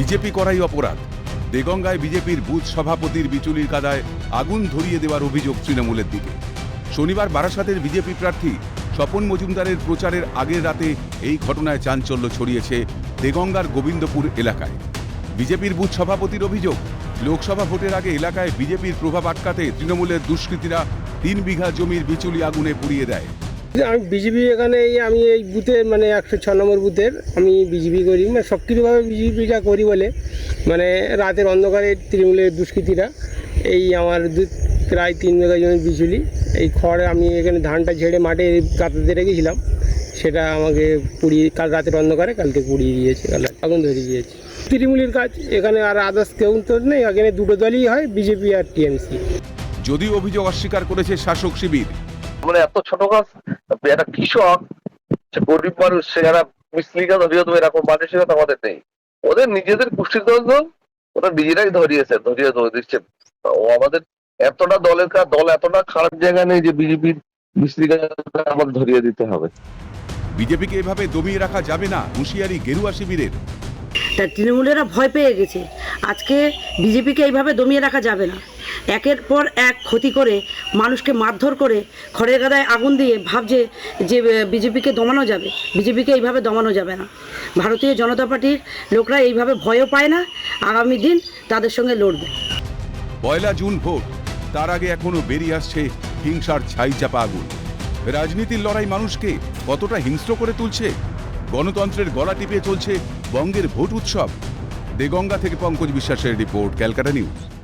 BJP করাই অপরাধ। দেগঙ্গায় বিজেপির বুথ সভাপতির বিচুলির কাদায় আগুন ধরিয়ে দেওয়ার অভিযোগ তৃণমূলের দিকে। শনিবার বারাসাতের বিজেপি প্রার্থী স্বপন মজুমদারের প্রচারের আগের রাতে এই ঘটনায় চাঞ্চল্য ছড়িয়েছে দেগঙ্গার গোবিন্দপুর এলাকায়। বিজেপির বুথ সভাপতির অভিযোগ, লোকসভা ভোটের আগে এলাকায় বিজেপির প্রভাব আটকাতে তৃণমূলের দুষ্কৃতীরা তিন বিঘা জমির বিচুলি আগুনে পুড়িয়ে দেয়। আমি বিজেপি এখানে এই আমি এই বুথে মানে একশো ছ নম্বর বুথের আমি বিজেপি করি মানে সক্রিয়ভাবে বিজেপিটা করি বলে। মানে রাতের অন্ধকারে তৃণমূলের দুষ্কৃতীরা এই আমার দু প্রায় তিন বিঘা জমি বিজুলি এই খড় আমি এখানে ধানটা ঝেড়ে মাঠে কাটাতে রেখেছিলাম। সেটা আমাকে পুড়িয়ে কাল রাতের অন্ধকারে কালকে পুড়িয়ে দিয়েছে কাল আগুন ধরিয়ে দিয়েছে। তৃণমূলের কাজ এখানে আর আদার্স কেউ তো নেই এখানে দুটো দলই হয় বিজেপি আর টিএমসি যদিও অভিযোগ অস্বীকার করেছে শাসক শিবির। মানে এত ছোট গাছ একটা কৃষক সে গরিব মানুষ সে যারা মিসলিকা ধরিয়ে দেবে এরকম মানসিকতা আমাদের নেই। ওদের নিজেদের পুষ্টির জন্য ওরা নিজেরাই ধরিয়েছে ধরিয়ে ধরে দিচ্ছে। ও আমাদের এতটা দলের কাজ দল এতটা খারাপ জায়গা নেই যে বিজেপির মিসলিকা আমাদের ধরিয়ে দিতে হবে। বিজেপিকে এভাবে দমিয়ে রাখা যাবে না হুঁশিয়ারি গেরুয়া শিবিরের। তা তৃণমূলেরা ভয় পেয়ে গেছে। আজকে বিজেপিকে এইভাবে দমিয়ে রাখা যাবে না। একের পর এক ক্ষতি করে মানুষকে মারধর করে খড়ের গাদায় আগুন দিয়ে ভাবছে যে বিজেপিকে দমানো যাবে। বিজেপিকে এইভাবে দমানো যাবে না। ভারতীয় জনতা পার্টির লোকরা এইভাবে ভয়ও পায় না। আগামী দিন তাদের সঙ্গে লড়বে। পয়লা জুন ভোট, তার আগে এখনও বেরিয়ে আসছে হিংসার ছাই চাপা আগুন। রাজনীতির লড়াই মানুষকে কতটা হিংস্র করে তুলছে? গণতন্ত্রের গলা টিপিয়ে চলছে বঙ্গের ভোট উৎসব। দেগঙ্গা থেকে পঙ্কজ বিশ্বাসের রিপোর্ট ক্যালকাটা নিউজ।